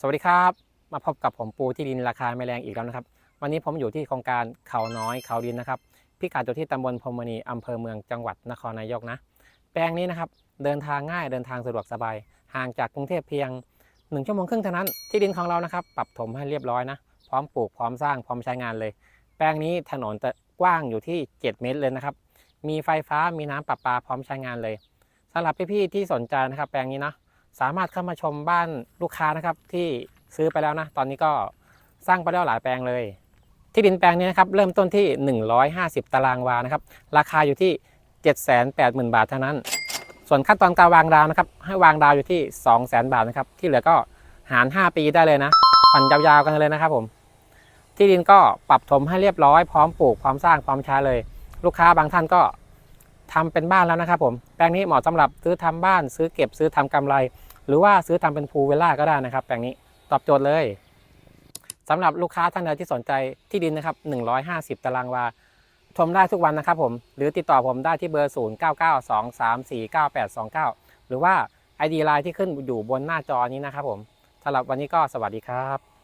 สวัสดีครับ มาพบกับผมปูที่ดินราคาไม่แรงอีกแล้วนะครับ วันนี้ผมอยู่ที่โครงการเขาน้อยเขาดินนะครับ พิกัดอยู่ที่ตำบลพรมณีอำเภอเมืองจังหวัดนครนายกนะ แปลงนี้นะครับเดินทางง่ายเดินทางสะดวกสบาย ห่างจากกรุงเทพเพียง1ชั่วโมงครึ่งเท่านั้น ที่ดินของเรานะครับ ปรับถมให้เรียบร้อยนะ พร้อมปลูกพร้อมสร้างพร้อมใช้งานเลย แปลงนี้ถนนจะกว้างอยู่ที่ 7 เมตรเลยนะครับ มีไฟฟ้ามีน้ำประปาพร้อมใช้งานเลยสำหรับพี่ๆที่สนใจนะครับ แปลงนี้นะ สามารถเข้ามาชมบ้านลูกค้านะครับ ที่ซื้อไปแล้วนะ ตอนนี้ก็สร้างไปแล้วหลายแปลงเลย ที่ดินแปลงนี้นะครับเริ่มต้นที่ 150 ตารางวานะครับ ราคาอยู่ที่ 780,000 บาทเท่านั้น ส่วนขั้นตอนการวางดาวนะครับ ให้วางดาวอยู่ที่ 200,000 บาทนะครับ ที่เหลือก็หาร 5 ปีได้เลยนะผ่อนยาวๆกันเลยนะครับผม ที่ดินก็ปรับถมให้เรียบร้อยพร้อมปลูกพร้อมสร้างพร้อมใช้เลย ลูกค้าบางท่านก็ทำเป็นบ้านแล้วนะครับผม แปลงนี้เหมาะสำหรับซื้อทำบ้าน ซื้อเก็บซื้อทำกำไร หรือว่าซื้อทำเป็นพูลเวลล่าก็ได้นะครับ แปลงนี้ตอบโจทย์เลยสำหรับลูกค้าท่านใดที่สนใจที่ดินนะครับ 150 ตารางวาชมได้ทุกวันนะครับผมหรือติดต่อผมได้ที่เบอร์ 0 9 9 2 3 4 9 8 2 9 หรือว่า ID ไลน์ที่ขึ้นอยู่บนหน้าจอนี้นะครับผมสำหรับวันนี้ก็สวัสดีครับ